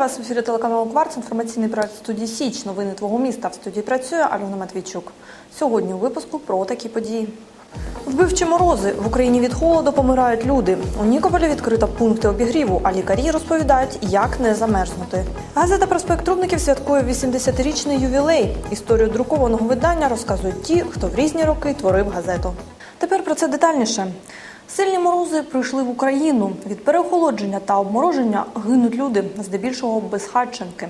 Вас в ефірі телеканалу Кварц. Інформаційний проект студії Січ. Новини твого міста. В студії працює Альона Матвійчук. Сьогодні у випуску про такі події. Вбивчі морози в Україні від холоду помирають люди. У Нікополі відкрито пункти обігріву, а лікарі розповідають, як не замерзнути. Газета Проспект Трубників святкує 80-річний ювілей. Історію друкованого видання розказують ті, хто в різні роки творив газету. Тепер про це детальніше. Сильні морози прийшли в Україну. Від переохолодження та обмороження гинуть люди, здебільшого безхатченки.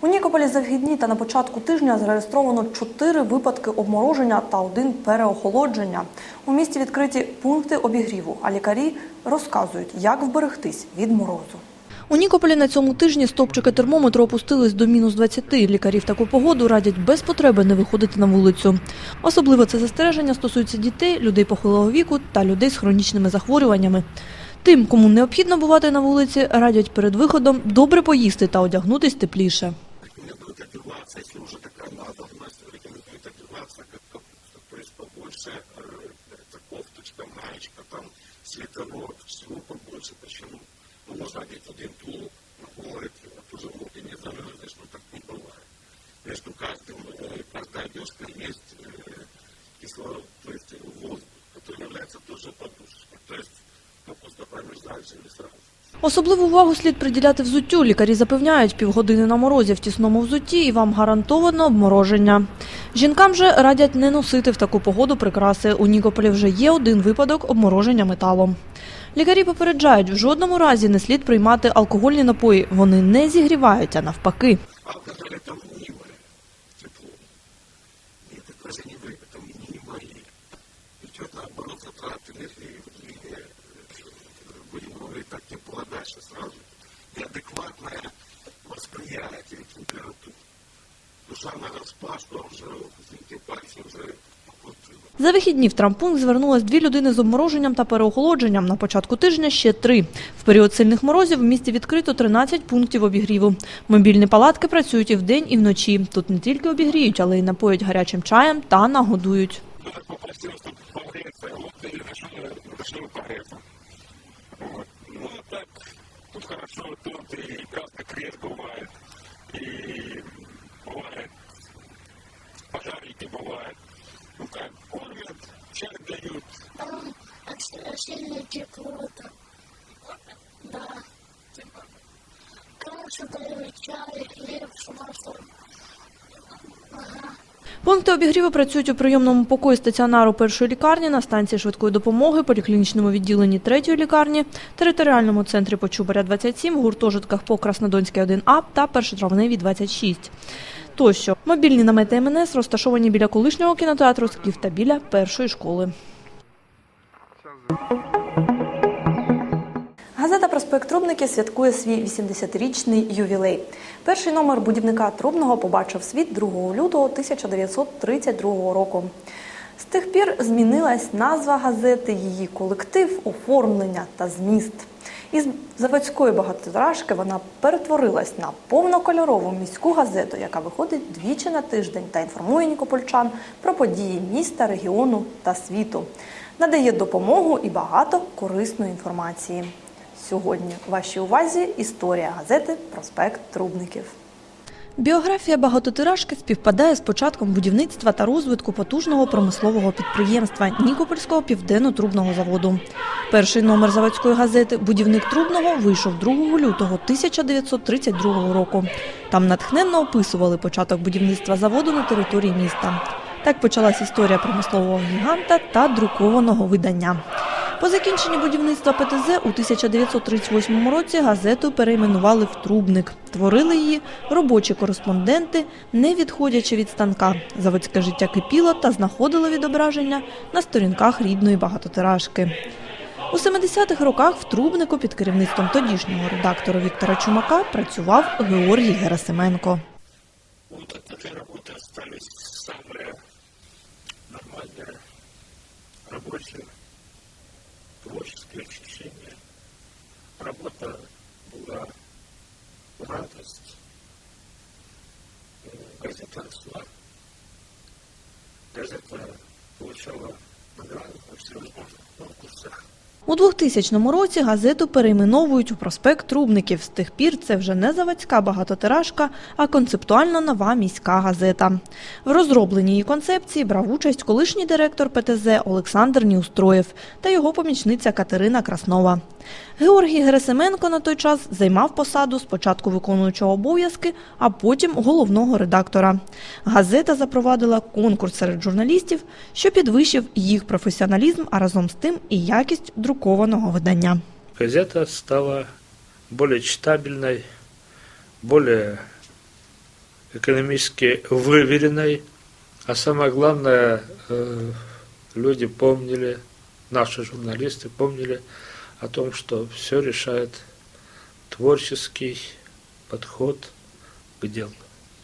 У Нікополі за вхідні та на початку тижня зареєстровано чотири випадки обмороження та один переохолодження. У місті відкриті пункти обігріву, а лікарі розказують, як вберегтись від морозу. У Нікополі на цьому тижні стопчики термометру опустились до мінус 20. Лікарі в таку погоду радять без потреби не виходити на вулицю. Особливо це застереження стосується дітей, людей похилого віку та людей з хронічними захворюваннями. Тим, кому необхідно бувати на вулиці, радять перед виходом добре поїсти та одягнутись тепліше. там свитерок, всего побольше. Почему? Ну, можно одеть один тулуп на холод, а тоже в руки не замерзнешь, но так не бывает. Между каждым, э, каждой одежкой есть э, кислород, то есть э, воздух, который является тоже подушечкой. То есть капуста промерзает не сразу. Особливу увагу слід приділяти взуттю. Лікарі запевняють, півгодини на морозі в тісному взутті і вам гарантовано обмороження. Жінкам же радять не носити в таку погоду прикраси. У Нікополі вже є один випадок обмороження металом. Лікарі попереджають, в жодному разі не слід приймати алкогольні напої. Вони не зігрівають, а навпаки. Алкоголь это мнимое тепло. Нет, это даже не вы, это мнимое. Идет наоборот затрат энергии, и, э, будем говорить так, тепло дальше сразу. Неадекватное восприятие температуры. Душа на распашку, а уже извините, пальцы уже вот, За вихідні в травмпункт звернулось дві людини з обмороженням та переохолодженням. На початку тижня ще три. В період сильних морозів в місті відкрито 13 пунктів обігріву. Мобільні палатки працюють і вдень, і вночі. Тут не тільки обігріють, але й напоять гарячим чаєм та нагодують. попросил, чтобы погреться, вот и решил, решил погреться. Вот. Ну, так, тут хорошо, тут и красный крест бывает, и бывает, пожарники бывают. Ну как, кормят, чай дают. сильно тепло там. Да. Кашу дают, чай, хлеб с маслом. Пункти обігріву працюють у прийомному покої стаціонару першої лікарні, на станції швидкої допомоги, поліклінічному відділенні третьої лікарні, територіальному центрі Почубаря 27, гуртожитках по Краснодонській 1А та першотравневій 26. Тощо мобільні намети МНС розташовані біля колишнього кінотеатру Скіф та біля першої школи. Газета «Проспект Трубники» святкує свій 80-річний ювілей. Перший номер будівника Трубного побачив світ 2 лютого 1932 року. З тих пір змінилась назва газети, її колектив, оформлення та зміст. Із заводської багатотиражки вона перетворилась на повнокольорову міську газету, яка виходить двічі на тиждень та інформує нікопольчан про події міста, регіону та світу. Надає допомогу і багато корисної інформації. Сьогодні вашій увазі історія газети Проспект Трубників. Біографія багатотиражки співпадає з початком будівництва та розвитку потужного промислового підприємства Нікопольського південно-трубного заводу. Перший номер заводської газети Будівник трубного вийшов 2 лютого 1932 року. Там натхненно описували початок будівництва заводу на території міста. Так почалась історія промислового гіганта та друкованого видання. По закінченні будівництва ПТЗ у 1938 році газету перейменували в Трубник. Творили її робочі кореспонденти, не відходячи від станка. Заводське життя кипіло та знаходило відображення на сторінках рідної багатотиражки. У 70-х роках в Трубнику під керівництвом тодішнього редактора Віктора Чумака працював Георгій Герасименко. Вот от этой работы остались самые нормальные рабочие, творческие ощущения. Работа была в радость. Э, Газета росла. Газета получала награды на всевозможных конкурсах. У 2000 році газету перейменовують у проспект Трубників. З тих пір це вже не заводська багатотиражка, а концептуально нова міська газета. В розробленні її концепції брав участь колишній директор ПТЗ Олександр Нюстроєв та його помічниця Катерина Краснова. Георгій Герасименко на той час займав посаду спочатку виконуючого обов'язки, а потім головного редактора. Газета запровадила конкурс серед журналістів, що підвищив їх професіоналізм, а разом з тим і якість друкованого видання. газета стала более читабельной, более экономически выверенной, а самое главное, э, люди помнили, наши журналисты помнили о том, что все решает творческий подход к делу,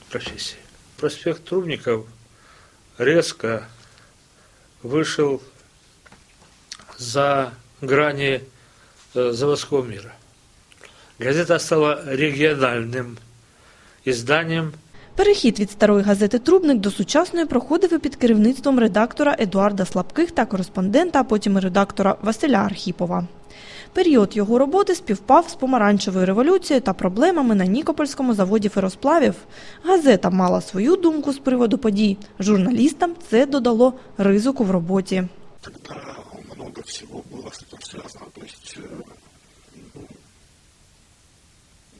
к профессии. Проспект Трубников резко вышел за грани э, заводского мира. Газета стала региональным изданием, Перехід від старої газети Трубник до сучасної проходив під керівництвом редактора Едуарда Слабких та кореспондента, а потім редактора Василя Архіпова. Період його роботи співпав з помаранчевою революцією та проблемами на Нікопольському заводі феросплавів. Газета мала свою думку з приводу подій. Журналістам це додало ризику в роботі Тогда много всего было с этим связано, то есть э, ну,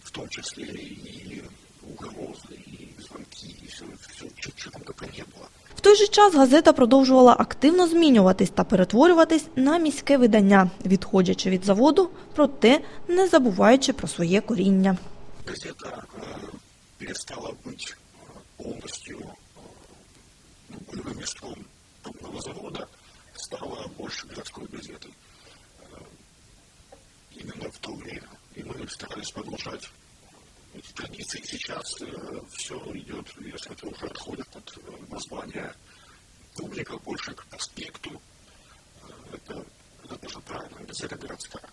в том числе и угрозы, и звонки, и все, все, чего там только не было. В той же час газета продовжувала активно змінюватись та перетворюватись на міське видання, відходячи від заводу, проте не забуваючи про своє коріння. Газета э, перестала быть э, полностью э, ну, Стала больше городской газетой. Э, Именно в то время. И мы старались продолжать эти традиции. Сейчас все идет, я смотрю, уже отходит от э, названия публика больше к проспекту. Э, Это, это тоже правильно, газета городская.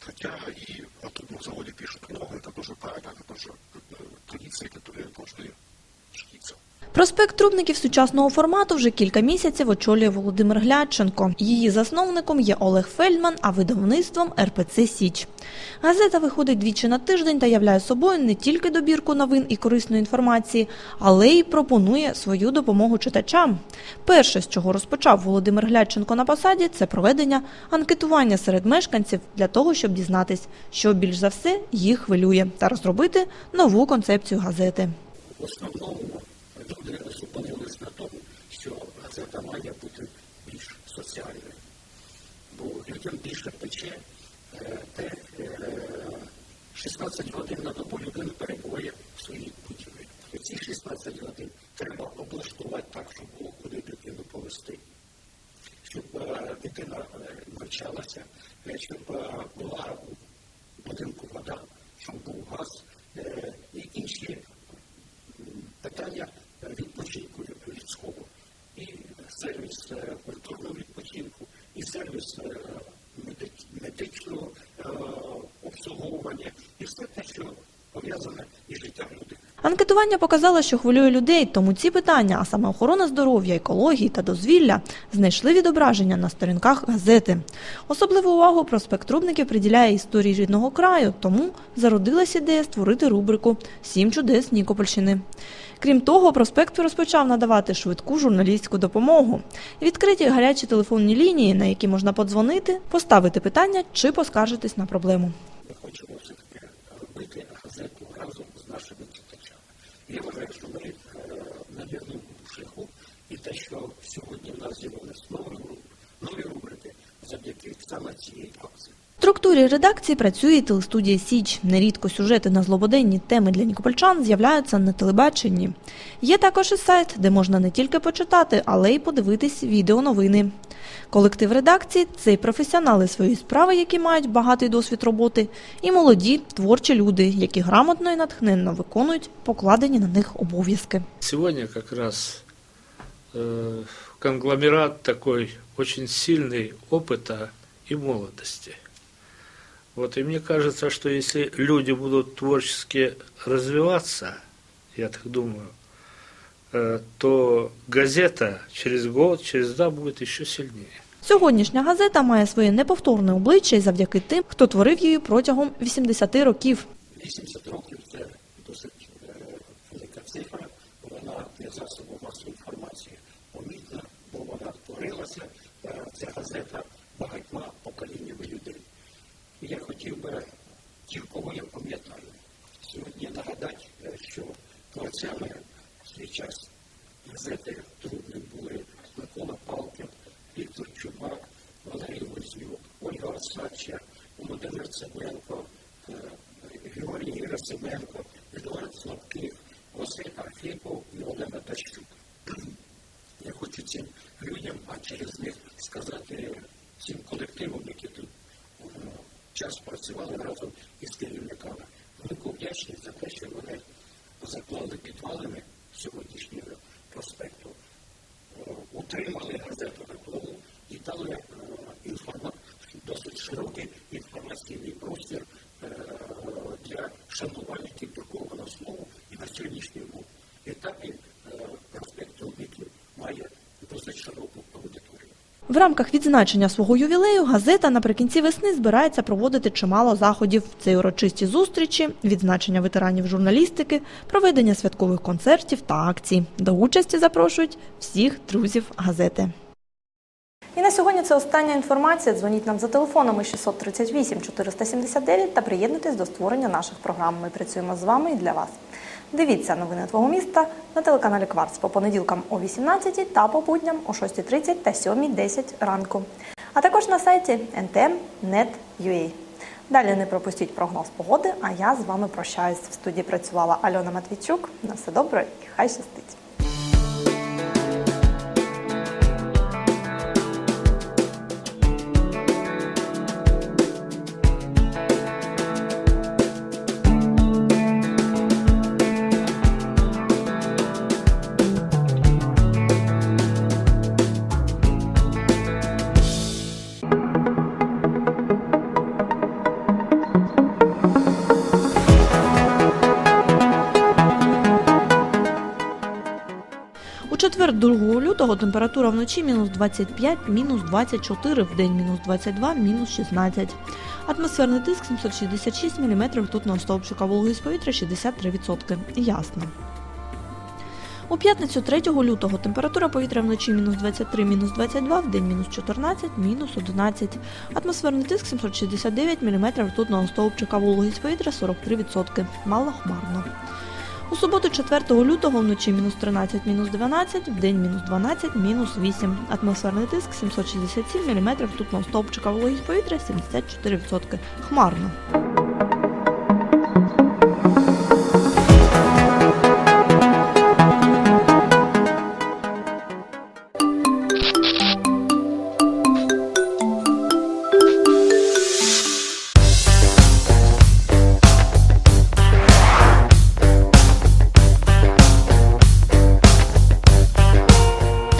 Хотя и о трубном заводе пишут много, это тоже правильно, это тоже традиции, которые должны Проспект Трубників сучасного формату вже кілька місяців очолює Володимир Глядченко. Її засновником є Олег Фельдман, а видавництвом РПЦ Січ. Газета виходить двічі на тиждень та являє собою не тільки добірку новин і корисної інформації, але й пропонує свою допомогу читачам. Перше, з чого розпочав Володимир Глядченко на посаді, це проведення анкетування серед мешканців для того, щоб дізнатись, що більш за все їх хвилює, та розробити нову концепцію газети. В основному люди зупинились на тому, що газета має бути більш соціальною. Бо людям більше пече е, те, е, 16 годин на добу людина перебуває в своїй будівлі. І ці 16 годин треба облаштувати так, щоб було куди дитину повести. Щоб е, дитина е, навчалася, е, щоб е, була у будинку вода, щоб був газ е, і інші питання відпочинку людського, і сервіс е, культурного відпочинку, і сервіс е, медичного е, обслуговування, і все те, що пов'язане із життям людини. Анкетування показало, що хвилює людей, тому ці питання, а саме охорона здоров'я, екології та дозвілля, знайшли відображення на сторінках газети. Особливу увагу проспект Рубників приділяє історії рідного краю, тому зародилась ідея створити рубрику Сім чудес Нікопольщини. Крім того, проспект розпочав надавати швидку журналістську допомогу. Відкриті гарячі телефонні лінії, на які можна подзвонити, поставити питання чи поскаржитись на проблему. Ми хочемо все-таки робити газету разом з нашими читачами. Я вважаю, що ми е, на вірному шляху і те, що сьогодні в нас з'явились нові, нові рубрики завдяки саме цієї акції. В структурі редакції працює і телестудія Січ. Нерідко сюжети на злободенні теми для нікопольчан з'являються на телебаченні. Є також і сайт, де можна не тільки почитати, але й подивитись відеоновини. Колектив редакції це й професіонали своєї справи, які мають багатий досвід роботи, і молоді творчі люди, які грамотно і натхненно виконують покладені на них обов'язки. Сегодня как раз э, конгломерат такой очень сильный опыта и молодости. Вот и мне кажется, что если люди будут творчески развиваться, я так думаю, э, то газета через год, через два будет еще сильнее. Сьогоднішня газета має своє неповторне обличчя і завдяки тим, хто творив її протягом 80 років. 80 років це досить е, велика цифра, вона для засобу газета багатьма поколіннями людей. І я хотів би ті, кого я пам'ятаю, сьогодні нагадати, що творцями в свій час газети трудні були Микола Палкін, Віктор Чубак, Валерій Вознюк, Ольга Осадча, Володимир Цибенко, е, Георгій Герасименко, Едуард Слабких, Василь Архипов і Олена Тащук. Хочу цим людям, а через них сказати цим колективам, які тут е, час працювали разом із керівниками. Велику вдячність за те, що вони заклали підвалини сьогоднішнього проспекту, е, утримали газету плаву і дали е, інформа... досить широкий інформаційний простір е, для шанувальників друкованого слова і на сьогоднішньому етапі е, проспект Рубіків має досить широку аудиторію. В рамках відзначення свого ювілею газета наприкінці весни збирається проводити чимало заходів. Це урочисті зустрічі, відзначення ветеранів журналістики, проведення святкових концертів та акцій. До участі запрошують всіх друзів газети. І на сьогодні це остання інформація. Дзвоніть нам за телефонами 638 479 та приєднуйтесь до створення наших програм. Ми працюємо з вами і для вас. Дивіться новини твого міста на телеканалі Кварц по понеділкам о 18 та по будням о 6.30 та 7.10 ранку. А також на сайті ntm.net.ua. Далі не пропустіть прогноз погоди, а я з вами прощаюсь. В студії працювала Альона Матвійчук. На все добре і хай щастить! Лютого температура вночі мінус 25, мінус 24, в день мінус 22, мінус 16. Атмосферний тиск 766 мм ртутного стовпчика, вологість повітря 63%. Ясно. У п'ятницю 3 лютого температура повітря вночі мінус 23, мінус 22, в день мінус 14, мінус 11. Атмосферний тиск 769 мм ртутного стовпчика, вологість повітря 43%. Малохмарно. У суботу 4 лютого вночі мінус 13, мінус 12, в день мінус 12, мінус 8. Атмосферний тиск 767 мм ртутного стовпчика, вологість повітря 74%. Хмарно.